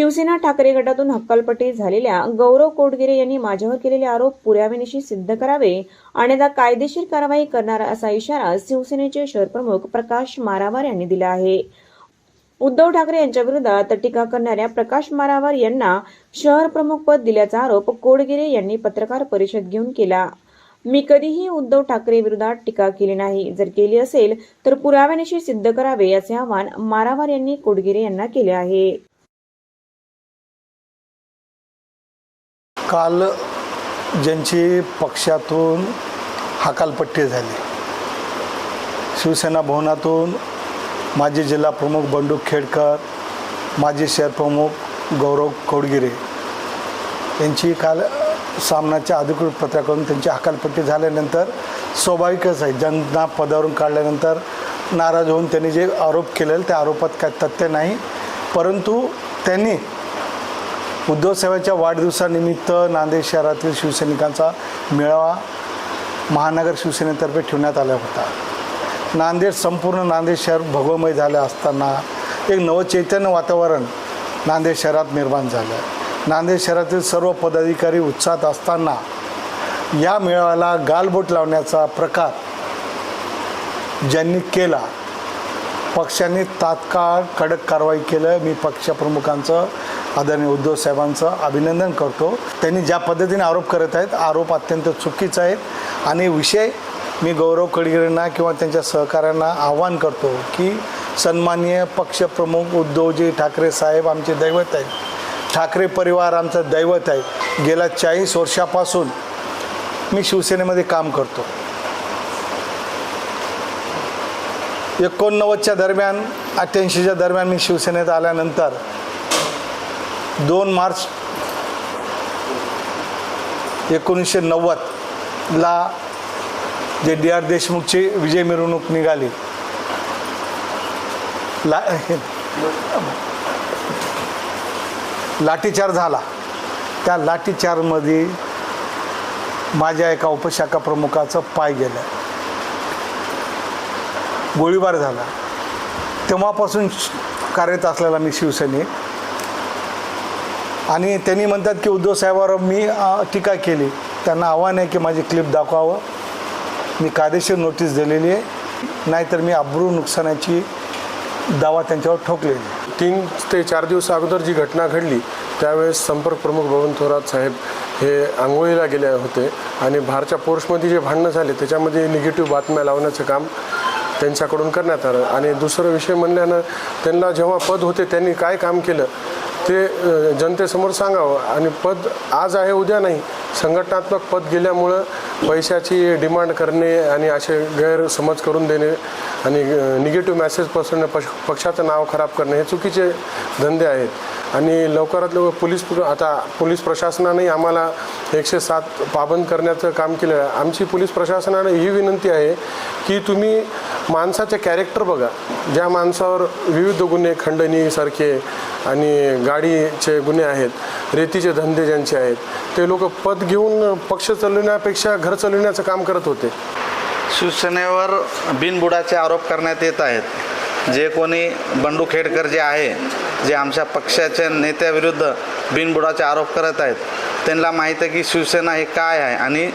शिवसेना ठाकरे गटातून हक्कलपट्टी झालेल्या गौरव कोटगिरे यांनी माझ्यावर केलेले आरोप पुराव्यानिशी सिद्ध करावे आणि आता कायदेशीर कारवाई करणार असा इशारा शिवसेनेचे शहरप्रमुख प्रकाश मारावार यांनी दिला आहे. उद्धव ठाकरे यांच्या विरोधात टीका करणाऱ्या प्रकाश मारावार यांना शहर प्रमुख पद दिल्याचा आरोप कोडगिरे यांनी पत्रकार परिषद घेऊन केला. मी कधीही उद्धव ठाकरे विरोधात टीका केली नाही. जर केली असेल तर पुराव्यानिशी सिद्ध करावे असे आवाहन मारावार यांनी कोडगिरे यांना केले आहे. काल ज्यांची पक्षातून हकालपट्टी झाली. शिवसेना भवनातून माजी जिल्हा प्रमुख बंडू खेडकर माजी शहरप्रमुख गौरव कोडगिरे यांची काल सामनाच्या अधिकृत पत्राकडून त्यांची हकालपट्टी झाल्यानंतर स्वाभाविकच आहे. ज्यांना पदावरून काढल्यानंतर नाराज होऊन त्यांनी जे आरोप केलेले त्या आरोपात काय तथ्य नाही. परंतु त्यांनी उद्धव साहेबांच्या वाढदिवसानिमित्त नांदेड शहरातील शिवसैनिकांचा मेळावा महानगर शिवसेनेतर्फे ठेवण्यात आला होता. नांदेड संपूर्ण नांदेड शहर भगवमय झालं असताना एक नवचैतन्य वातावरण नांदेड शहरात निर्माण झालं. नांदेड शहरातील सर्व पदाधिकारी उत्साहात असताना या मेळाव्याला गालबोट लावण्याचा प्रकार ज्यांनी केला पक्षाने तात्काळ कडक कारवाई केलं. मी पक्षप्रमुखांचं आदरणीय उद्धव साहेबांचं अभिनंदन करतो. त्यांनी ज्या पद्धतीने आरोप करत आहेत आरोप अत्यंत चुकीचा आहेत. आणि विषय मी गौरव कडगिरेंना किंवा त्यांच्या सहकाऱ्यांना आवाहन करतो की सन्माननीय पक्षप्रमुख उद्धवजी ठाकरे साहेब आमचे दैवत आहेत. ठाकरे परिवार आमचं दैवत आहे. गेल्या चाळीस वर्षापासून मी शिवसेनेमध्ये काम करतो. एकोणनव्वदच्या दरम्यान अठ्ठ्याऐंशीच्या दरम्यान मी शिवसेनेत आल्यानंतर दोन मार्च एकोणीसशे नव्वदला जे डी आर देशमुखची विजय मिरवणूक निघाली. ला हे- लाठीचार झाला. त्या लाठीचारमध्ये माझ्या एका उपशाखा प्रमुखाचं पाय गेलं. गोळीबार झाला. तेव्हापासून कार्यरत असलेला मी शिवसैनिक. आणि त्यांनी म्हणतात की उद्धव साहेबावर मी टीका केली. त्यांना आव्हान आहे की माझी क्लिप दाखवावं. मी कायदेशीर नोटीस दिलेली आहे. नाहीतर मी अब्रू नुकसानाची दावा त्यांच्यावर ठोकलेली तीन ते चार दिवस अगोदर जी घटना घडली त्यावेळेस संपर्क प्रमुख भवन थोरात साहेब हे आंघोळीला गेले होते आणि बाहेरच्या पोर्समध्ये जे भांडणं झाले त्याच्यामध्ये निगेटिव्ह बातम्या लावण्याचं काम त्यांच्याकडून करण्यात आलं. आणि दुसरं विषय म्हणल्यानं त्यांना जेव्हा पद होते त्यांनी काय काम केलं? ते जनतेसमोर सांगावं. आणि पद आज आहे उद्या नाही. संघटनात्मक पद गेल्यामुळं पैशाची डिमांड करणे आणि असे गैरसमज करून देणे आणि निगेटिव्ह मॅसेज पसरणे पक्ष पक्षाचं नाव खराब करणे हे चुकीचे धंदे आहेत. आणि लवकरात लवकर पोलीस आता पोलीस प्रशासनानेही आम्हाला एकशे सात पाबंद करण्याचं काम केलं आहे. आमची पोलीस प्रशासनाने ही विनंती आहे की तुम्ही माणसाचे कॅरेक्टर बघा. ज्या माणसावर विविध गुन्हे खंडणीसारखे आणि गाडीचे गुन्हे आहेत रेतीचे धंदे ज्यांचे आहेत ते लोक पद घेऊन पक्ष चालवण्यापेक्षा घर चालवण्याचं काम करत होते. शिवसेनेवर बिनबुडाचे आरोप करण्यात येत आहेत. जे कोणी बंडू खेडकर जे आहे जे आमच्या पक्षाच्या नेत्याविरुद्ध बिनबुडाचे आरोप करत आहेत त्यांना माहीत आहे की शिवसेना हे काय आहे आणि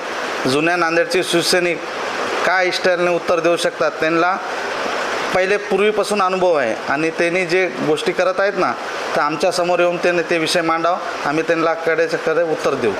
जुन्या नांदेडचे शिवसैनिक काय स्टाईलने उत्तर देऊ शकतात त्यांना पहिले पूर्वीपासून अनुभव आहे आणि त्यांनी जे गोष्टी करत आहेत ना तर आमच्यासमोर येऊन त्यांनी ते विषय मांडाव. आम्ही त्यांना कडेच्या कडे उत्तर देऊ.